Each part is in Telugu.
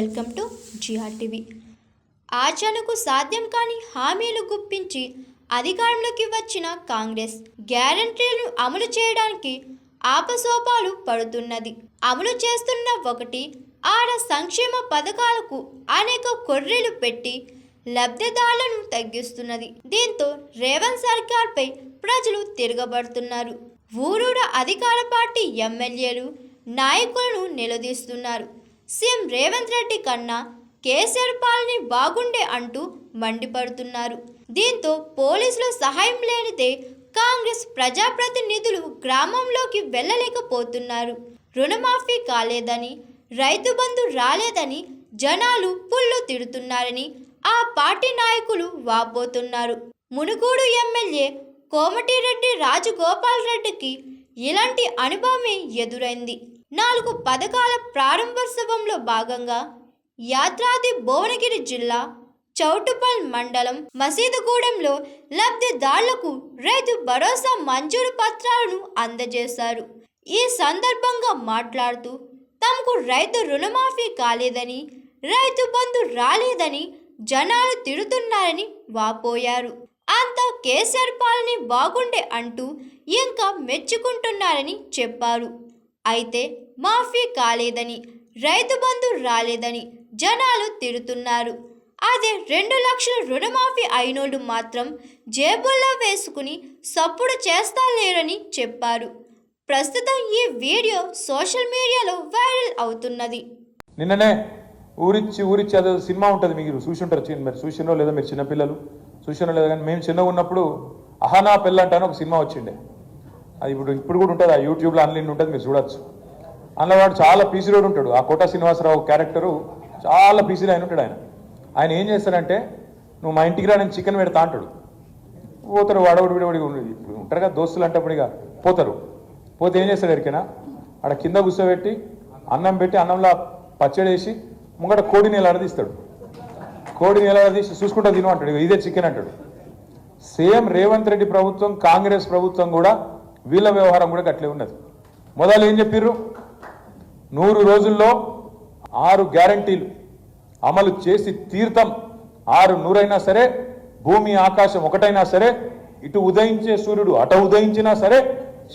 Welcome to TV. ఆచరణకు సాధ్యం కాని హామీలు గుప్పించి అధికారంలోకి వచ్చిన కాంగ్రెస్ గ్యారంటీలను అమలు చేయడానికి ఆపసోపాలు పడుతున్నది. అమలు చేస్తున్న ఒకటి ఆడ సంక్షేమ పథకాలకు అనేక కొర్రీలు పెట్టి లబ్ధిదారులను తగ్గిస్తున్నది. దీంతో రేవంత్ సర్కార్పై ప్రజలు తిరగబడుతున్నారు. ఊరూర అధికార పార్టీ ఎమ్మెల్యేలు నాయకులను నిలదీస్తున్నారు. సీఎం రేవంత్ రెడ్డి కన్నా కేసీఆర్ పాలని బాగుండే అంటూ మండిపడుతున్నారు. దీంతో పోలీసుల సహాయం లేనిదే కాంగ్రెస్ ప్రజాప్రతినిధులు గ్రామంలోకి వెళ్ళలేకపోతున్నారు. రుణమాఫీ కాలేదని రైతు బంధు రాలేదని జనాలు పుల్లు తిడుతున్నారని ఆ పార్టీ నాయకులు వాపోతున్నారు. మునుగోడు ఎమ్మెల్యే కోమటిరెడ్డి రాజగోపాల్ రెడ్డికి ఇలాంటి అనుభవమే ఎదురైంది. నాలుగు పథకాల ప్రారంభోత్సవంలో భాగంగా యాత్రాది భువనగిరి జిల్లా చౌటుపల్ మండలం మసీదుగూడెంలో లబ్ధిదారులకు రైతు భరోసా మంజూరు పత్రాలను అందజేశారు. ఈ సందర్భంగా మాట్లాడుతూ తమకు రైతు రుణమాఫీ కాలేదని రైతు బంధు రాలేదని జనాలు తిడుతున్నారని వాపోయారు. అంతా కేసీఆర్ పాలని బాగుండే అంటూ ఇంకా మెచ్చుకుంటున్నారని చెప్పారు. అయితే మాఫీ కాలేదని రైతు బంధు రాలేదని జనాలు తిడుతున్నారు. అదే రెండు లక్షల రుణమాఫీ అయినోళ్ళు మాత్రం జేబుల్లో వేసుకుని సప్పుడు చేస్తాలేరని చెప్పారు. ప్రస్తుతం ఈ వీడియో సోషల్ మీడియాలో వైరల్ అవుతున్నది. నిన్ననే ఊరిచ్చి ఊరిచ్చి అదే సినిమా ఉంటుంది మీరు చూసి ఉంటారు చిన్న చూసినో లేదా మీరు చిన్నపిల్లలు చూసినో లేదా కానీ మేము చిన్నగా ఉన్నప్పుడు అహనా పెళ్ళంట అంటే ఒక సినిమా వచ్చిండే. అది ఇప్పుడు ఇప్పుడు కూడా ఉంటుంది ఆ యూట్యూబ్లో అన్లైన్ ఉంటుంది మీరు చూడొచ్చు. అందులో వాడు చాలా పీసీ రోడ్ ఉంటాడు. ఆ కోట శ్రీనివాసరావు క్యారెక్టరు చాలా పీసీలో ఆయన ఉంటాడు ఆయన. ఆయన ఏం చేస్తాడంటే నువ్వు మా ఇంటికి రా నేను చికెన్ పెడతా అంటాడు. పోతారు వాడవడి విడవడి ఇప్పుడు ఉంటారు కదా దోస్తులు అంటప్పుడు ఇక పోతారు. పోతే ఏం చేస్తాడు ఎరికైనా ఆడ కింద కూర్చోబెట్టి అన్నం పెట్టి అన్నంలో పచ్చడి వేసి ముంగట కోడిని ఎలాడదీస్తాడు కోడిని ఎలాడదీసి చూసుకుంటా తిను అంటాడు. ఇదే చికెన్ అంటాడు. సేమ్ రేవంత్ రెడ్డి ప్రభుత్వం కాంగ్రెస్ ప్రభుత్వం కూడా వీళ్ళ వ్యవహారం కూడా గట్లే ఉన్నది మొదలు ఏం చెప్పిర్రు? నూరు రోజుల్లో ఆరు గ్యారంటీలు అమలు చేసి తీర్థం ఆరు నూరైనా సరే భూమి ఆకాశం ఒకటైనా సరే ఇటు ఉదయించే సూర్యుడు అట ఉదయించినా సరే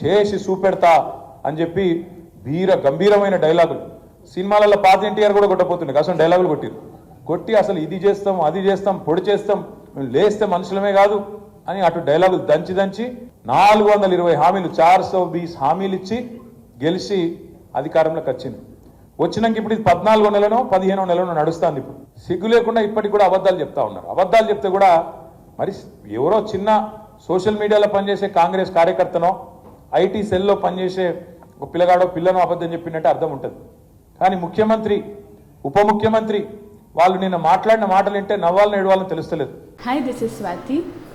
చేసి చూపెడతా అని చెప్పి వీర గంభీరమైన డైలాగులు. సినిమాలలో పాత ఎన్టీఆర్ కూడా కొట్టపోతుండే అసలు డైలాగులు కొట్టిరు కొట్టి అసలు ఇది చేస్తాం అది చేస్తాం పొడి చేస్తాం లేస్తే మనుషులమే కాదు అని అటు డైలాగులు దంచి దంచి నాలుగు వందల ఇరవై హామీలు చార్ సో బీస్ హామీలు ఇచ్చి గెలిచి అధికారంలోకి వచ్చింది. వచ్చినాక ఇప్పుడు ఇది పద్నాలుగో నెలనో పదిహేనో నెలనో నడుస్తుంది ఇప్పుడు. సిగ్గు లేకుండా ఇప్పటికి కూడా అబద్ధాలు చెప్తా ఉన్నారు. అబద్ధాలు చెప్తే కూడా మరి ఎవరో చిన్న సోషల్ మీడియాలో పనిచేసే కాంగ్రెస్ కార్యకర్తనో ఐటీ సెల్లో పనిచేసే ఒక పిల్లగాడో పిల్లనో అబద్ధం చెప్పినట్టు అర్థం ఉంటుంది. కానీ ముఖ్యమంత్రి ఉప ముఖ్యమంత్రి వాళ్ళు నిన్న మాట్లాడిన మాటలు వింటే నవ్వాలని ఏడవాలని తెలుస్తలేదు. Hi this is Swathi